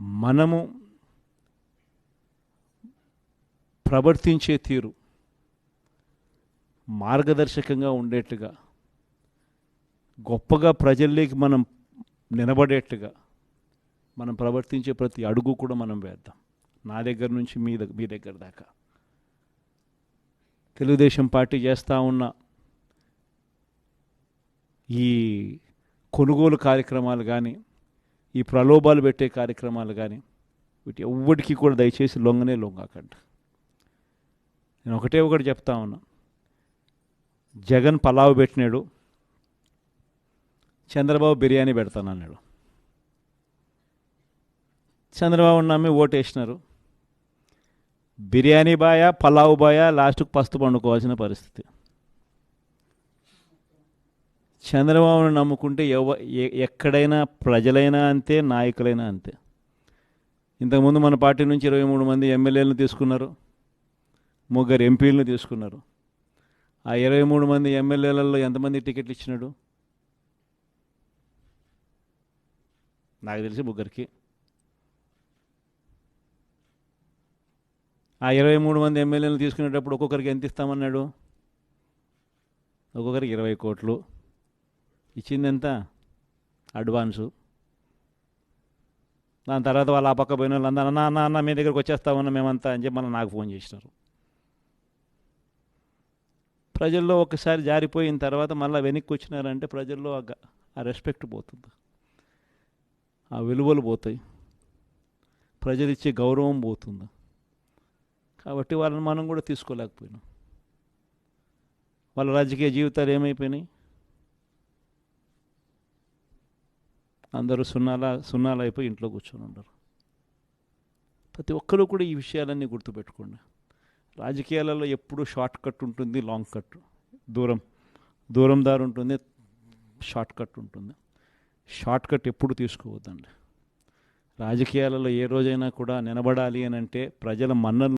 మనము ప్రవర్తించే తీరు మార్గదర్శకంగా ఉండేట్టుగా గొప్పగా ప్రజల్లోకి మనం నిలబడేట్టుగా మనం ప్రవర్తించే ప్రతి అడుగు కూడా మనం వేద్దాం. నా దగ్గర నుంచి మీ దగ్గర మీ దగ్గర దాకా. తెలుగుదేశం పార్టీ చేస్తూ ఉన్న ఈ కొనుగోలు కార్యక్రమాలు కానీ ఈ ప్రలోభాలు పెట్టే కార్యక్రమాలు కానీ వీటి ఎవ్వడికి కూడా దయచేసి లొంగనే లొంగకండి. నేను ఒకటే ఒకటి చెప్తా ఉన్నా. జగన్ పలావ్ పెట్టినాడు. చంద్రబాబు బిర్యానీ పెడతానన్నాడు. చంద్రబాబు నమ్మి ఓటేసినారు. బిర్యానీ బాయా పలావ్ బాయా లాస్ట్కు పస్తు పండుకోవాల్సిన పరిస్థితి. చంద్రబాబును నమ్ముకుంటే ఎవ ఎ- ఎక్కడైనా ప్రజలైనా అంతే నాయకులైనా అంతే. ఇంతకుముందు మన పార్టీ నుంచి ఇరవై మూడు మంది ఎమ్మెల్యేలను తీసుకున్నారు ముగ్గురు ఎంపీలను తీసుకున్నారు. ఆ ఇరవై మూడు మంది ఎమ్మెల్యేలలో ఎంతమంది టికెట్లు ఇచ్చినాడు? నాకు తెలిసి ముగ్గురికి. ఆ ఇరవై మూడు మంది ఎమ్మెల్యేలు తీసుకునేటప్పుడు ఒక్కొక్కరికి ఎంత ఇస్తామన్నాడు? ఒక్కొక్కరికి ఇరవై కోట్లు. ఇచ్చింది ఎంత అడ్వాన్సు. దాని తర్వాత వాళ్ళు ఆ పక్క పోయిన వాళ్ళు అందరూ అన్న అన్న అన్న మీ దగ్గరికి వచ్చేస్తామన్నా మేమంతా అని చెప్పి మళ్ళీ నాకు ఫోన్ చేసినారు. ప్రజల్లో ఒకసారి జారిపోయిన తర్వాత మళ్ళీ వెనక్కి వచ్చినారంటే ప్రజల్లో ఆ గ- ఆ రెస్పెక్ట్ పోతుంది. ఆ విలువలు పోతాయి. ప్రజలు ఇచ్చే గౌరవం పోతుంది. కాబట్టి వాళ్ళని మనం కూడా తీసుకోలేకపోయినాం. వాళ్ళ రాజకీయ జీవితాలు ఏమైపోయినాయి? అందరూ సున్నాల సున్నాలు అయిపోయి ఇంట్లో కూర్చొని ఉండరు. ప్రతి ఒక్కరూ కూడా ఈ విషయాలన్నీ గుర్తుపెట్టుకోండి. రాజకీయాలలో ఎప్పుడు షార్ట్ కట్ ఉంటుంది లాంగ్ కట్. దూరం దూరం దారి ఉంటుంది షార్ట్ కట్ ఉంటుంది. షార్ట్ కట్ ఎప్పుడు తీసుకోవద్దండి. రాజకీయాలలో ఏ రోజైనా కూడా నిలబడాలి అని అంటే ప్రజల మన్నలు